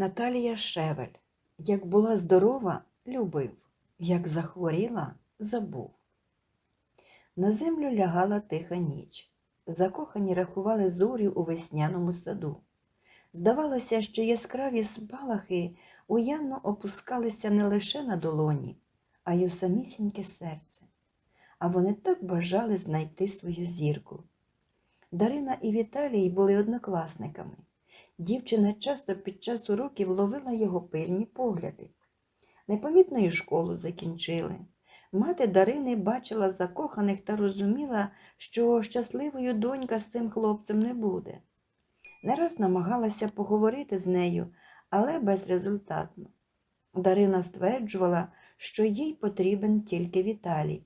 Наталія Шевель. Як була здорова, любив, як захворіла, забув. На землю лягала тиха ніч. Закохані рахували зорі у весняному саду. Здавалося, що яскраві спалахи уявно опускалися не лише на долоні, а й у самісіньке серце. А вони так бажали знайти свою зірку. Дарина і Віталій були однокласниками. Дівчина часто під час уроків ловила його пильні погляди. Непомітно і школу закінчили. Мати Дарини бачила закоханих та розуміла, що щасливою донька з цим хлопцем не буде. Не раз намагалася поговорити з нею, але безрезультатно. Дарина стверджувала, що їй потрібен тільки Віталій.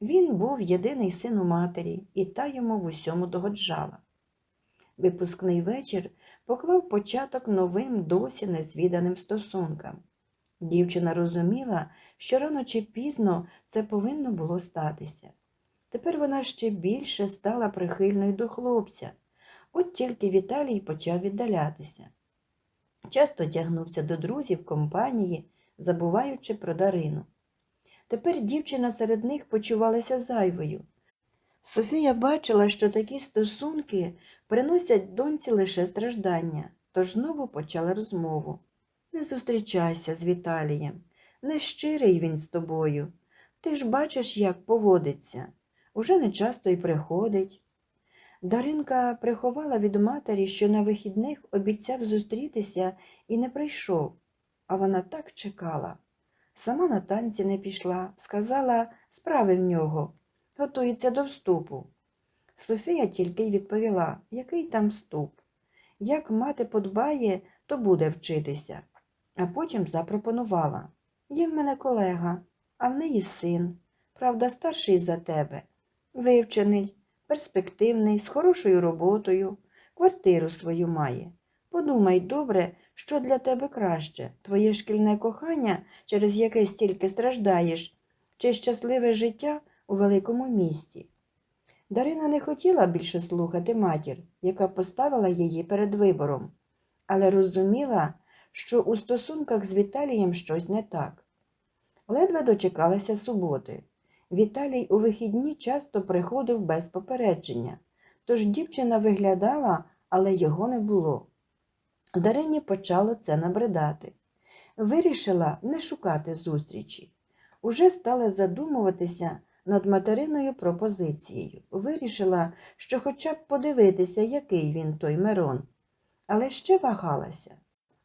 Він був єдиний син у матері, і та йому в усьому догоджала. Випускний вечір поклав початок новим досі незвіданим стосункам. Дівчина розуміла, що рано чи пізно це повинно було статися. Тепер вона ще більше стала прихильною до хлопця, от тільки Віталій почав віддалятися. Часто тягнувся до друзів компанії, забуваючи про Дарину. Тепер дівчина серед них почувалася зайвою. Софія бачила, що такі стосунки приносять доньці лише страждання, тож знову почала розмову. Не зустрічайся з Віталієм, не щирий він з тобою. Ти ж бачиш, як поводиться. Уже не часто й приходить. Даринка приховала від матері, що на вихідних обіцяв зустрітися і не прийшов, а вона так чекала. Сама на танці не пішла, сказала, справи в нього, готується до вступу. Софія тільки й відповіла, який там вступ. Як мати подбає, то буде вчитися. А потім запропонувала Є в мене колега, а в неї син, правда, старший за тебе, вивчений, перспективний, з хорошою роботою, квартиру свою має. Подумай добре, що для тебе краще твоє шкільне кохання, через яке стільки страждаєш, чи щасливе життя у великому місті. Дарина не хотіла більше слухати матір, яка поставила її перед вибором, але розуміла, що у стосунках з Віталієм щось не так. Ледве дочекалася суботи. Віталій у вихідні часто приходив без попередження, тож дівчина виглядала, але його не було. Дарині почало це набридати. Вирішила не шукати зустрічі. Уже стала задумуватися над материною пропозицією. Вирішила, що хоча б подивитися, який він той Мирон. Але ще вагалася.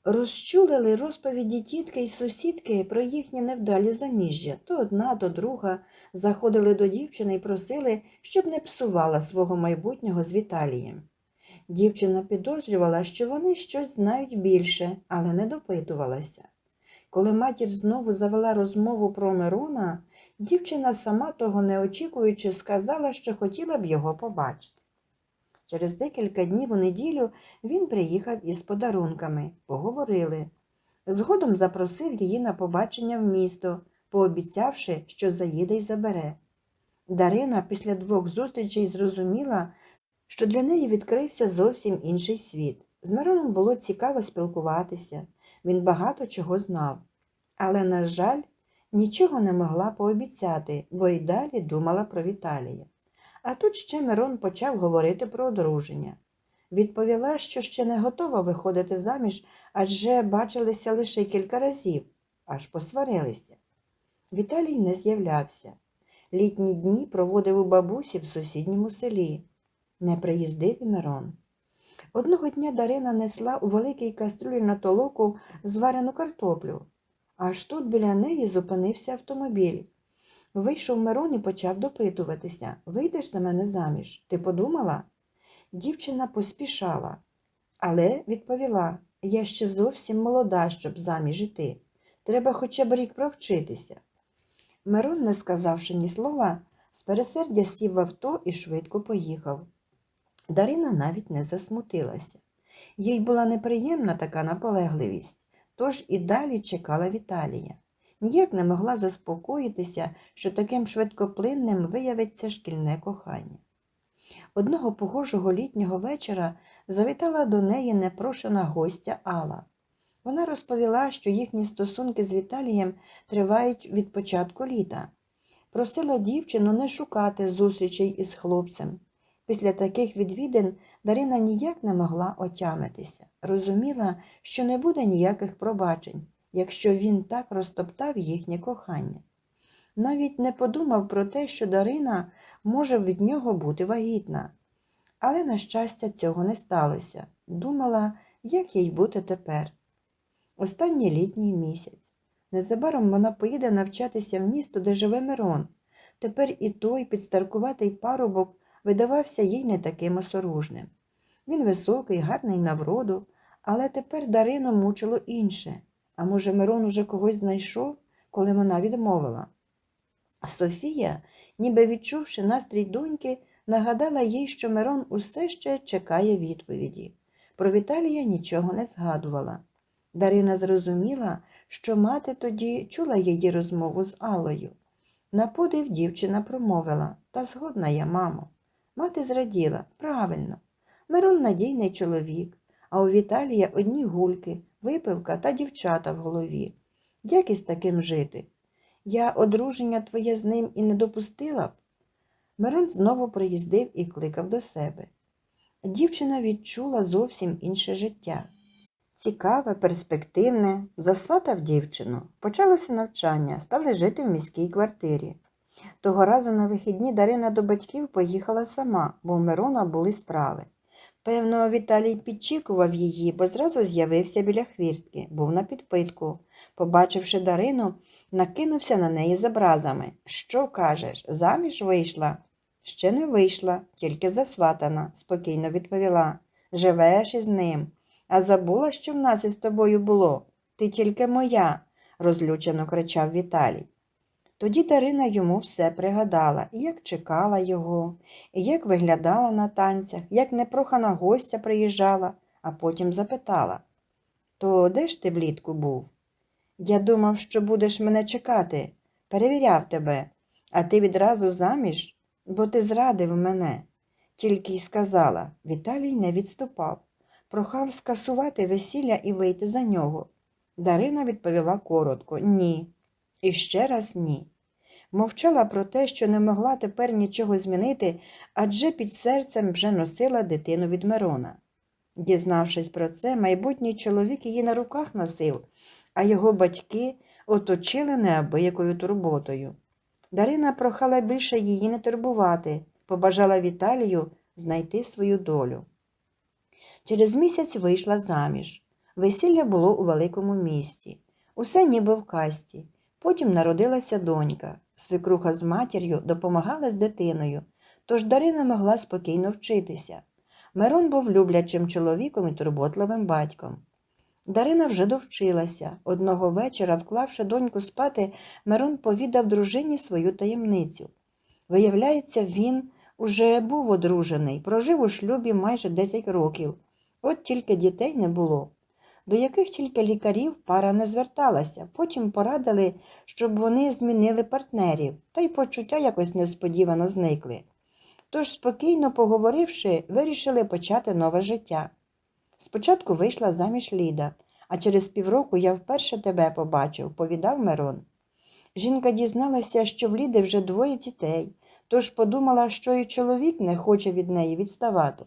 Розчулили розповіді тітки й сусідки про їхні невдалі заміжжя. То одна, то друга заходили до дівчини і просили, щоб не псувала свого майбутнього з Віталієм. Дівчина підозрювала, що вони щось знають більше, але не допитувалася. Коли матір знову завела розмову про Мирона, дівчина, сама того не очікуючи, сказала, що хотіла б його побачити. Через декілька днів у неділю він приїхав із подарунками, поговорили. Згодом запросив її на побачення в місто, пообіцявши, що заїде й забере. Дарина після двох зустрічей зрозуміла, що для неї відкрився зовсім інший світ. З Мироном було цікаво спілкуватися, він багато чого знав. Але, на жаль, нічого не могла пообіцяти, бо й далі думала про Віталія. А тут ще Мирон почав говорити про одруження. Відповіла, що ще не готова виходити заміж, адже бачилися лише кілька разів, аж посварилися. Віталій не з'являвся. Літні дні проводив у бабусі в сусідньому селі. Не приїздив і Мирон. Одного дня Дарина несла у великій кастрюлі на толоку зварену картоплю. Аж тут біля неї зупинився автомобіль. Вийшов Мирон і почав допитуватися вийдеш за мене заміж? Ти подумала? Дівчина поспішала, але відповіла я ще зовсім молода, щоб заміж іти. Треба хоча б рік провчитися. Мирон, не сказавши ні слова, з пересердя сів в авто і швидко поїхав. Дарина навіть не засмутилася. Їй була неприємна така наполегливість, тож і далі чекала Віталія. Ніяк не могла заспокоїтися, що таким швидкоплинним виявиться шкільне кохання. Одного погожого літнього вечора завітала до неї непрошена гостя Алла. Вона розповіла, що їхні стосунки з Віталієм тривають від початку літа. Просила дівчину не шукати зустрічей із хлопцем. Після таких відвідин Дарина ніяк не могла отямитися. Розуміла, що не буде ніяких пробачень, якщо він так розтоптав їхнє кохання. Навіть не подумав про те, що Дарина може від нього бути вагітна. Але, на щастя, цього не сталося. Думала, як їй бути тепер. Останній літній місяць. Незабаром вона поїде навчатися в місто, де живе Мирон. Тепер і той підстаркуватий парубок видавався їй не таким осоружним. Він високий, гарний на вроду, але тепер Дарину мучило інше. А може, Мирон уже когось знайшов, коли вона відмовила. Софія, ніби відчувши настрій доньки, нагадала їй, що Мирон усе ще чекає відповіді. Про Віталія нічого не згадувала. Дарина зрозуміла, що мати тоді чула її розмову з Аллою. На подив дівчина промовила та згодна я, мамо. Мати зраділа правильно. Мирон надійний чоловік, а у Віталія одні гульки, випивка та дівчата в голові. Як із таким жити? Я одруження твоє з ним і не допустила б. Мирон знову приїздив і кликав до себе. Дівчина відчула зовсім інше життя. Цікаве, перспективне, засватав дівчину. Почалося навчання, стали жити в міській квартирі. Того разу на вихідні Дарина до батьків поїхала сама, бо в Мирона були справи. Певно, Віталій підчікував її, бо зразу з'явився біля хвіртки, був на підпитку. Побачивши Дарину, накинувся на неї з образами. Що кажеш, заміж вийшла? Ще не вийшла, тільки засватана, спокійно відповіла. Живеш із ним. А забула, що в нас із тобою було? Ти тільки моя, розлючено кричав Віталій. Тоді Дарина йому все пригадала, як чекала його, як виглядала на танцях, як непрохана гостя приїжджала, а потім запитала То де ж ти влітку був? Я думав, що будеш мене чекати, перевіряв тебе, а ти відразу заміж, бо ти зрадив мене. Тільки й сказала, Віталій не відступав, прохав скасувати весілля і вийти за нього. Дарина відповіла коротко ні. І ще раз ні. Мовчала про те, що не могла тепер нічого змінити, адже під серцем вже носила дитину від Мирона. Дізнавшись про це, майбутній чоловік її на руках носив, а його батьки оточили неабиякою турботою. Дарина прохала більше її не турбувати, побажала Віталію знайти свою долю. Через місяць вийшла заміж. Весілля було у великому місті. Усе ніби в касті. Потім народилася донька. Свекруха з матір'ю допомагала з дитиною, тож Дарина могла спокійно вчитися. Мирон був люблячим чоловіком і турботливим батьком. Дарина вже довчилася. Одного вечора, вклавши доньку спати, Мирон повідав дружині свою таємницю. Виявляється, він уже був одружений, прожив у шлюбі майже 10 років. От тільки дітей не було. До яких тільки лікарів пара не зверталася, потім порадили, щоб вони змінили партнерів, та й почуття якось несподівано зникли. Тож, спокійно поговоривши, вирішили почати нове життя. Спочатку вийшла заміж Ліда, а через півроку я вперше тебе побачив, повідав Мирон. Жінка дізналася, що в Ліди вже двоє дітей, тож подумала, що і чоловік не хоче від неї відставати.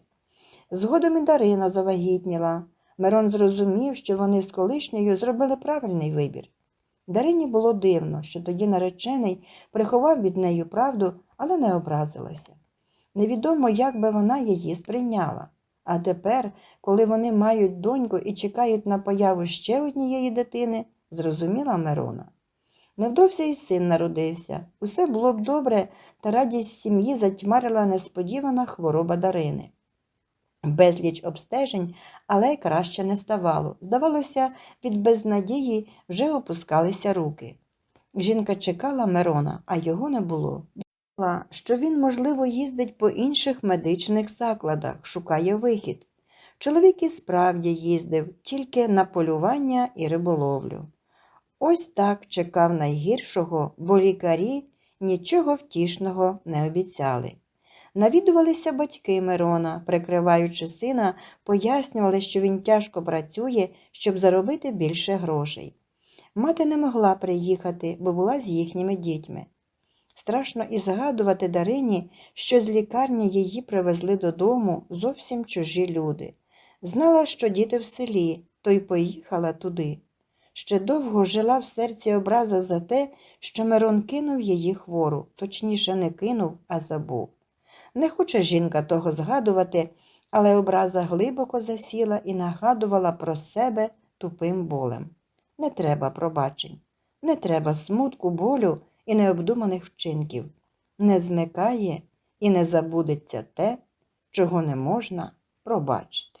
Згодом і Дарина завагітніла. Мирон зрозумів, що вони з колишньою зробили правильний вибір. Дарині було дивно, що тоді наречений приховав від неї правду, але не образилася. Невідомо, як би вона її сприйняла. А тепер, коли вони мають доньку і чекають на появу ще однієї дитини, зрозуміла Мирона. Невдовзі й син народився. Усе було б добре, та радість сім'ї затьмарила несподівана хвороба Дарини. Безліч обстежень, але краще не ставало. Здавалося, від безнадії вже опускалися руки. Жінка чекала Мирона, а його не було. Думала, що він, можливо, їздить по інших медичних закладах, шукає вихід. Чоловік і справді їздив тільки на полювання і риболовлю. Ось так чекав найгіршого, бо лікарі нічого втішного не обіцяли. Навідувалися батьки Мирона, прикриваючи сина, пояснювали, що він тяжко працює, щоб заробити більше грошей. Мати не могла приїхати, бо була з їхніми дітьми. Страшно і згадувати Дарині, що з лікарні її привезли додому зовсім чужі люди. Знала, що діти в селі, то й поїхала туди. Ще довго жила в серці образа за те, що Мирон кинув її хвору, точніше, не кинув, а забув. Не хоче жінка того згадувати, але образа глибоко засіла і нагадувала про себе тупим болем. Не треба пробачень, не треба смутку, болю і необдуманих вчинків. Не зникає і не забудеться те, чого не можна пробачити.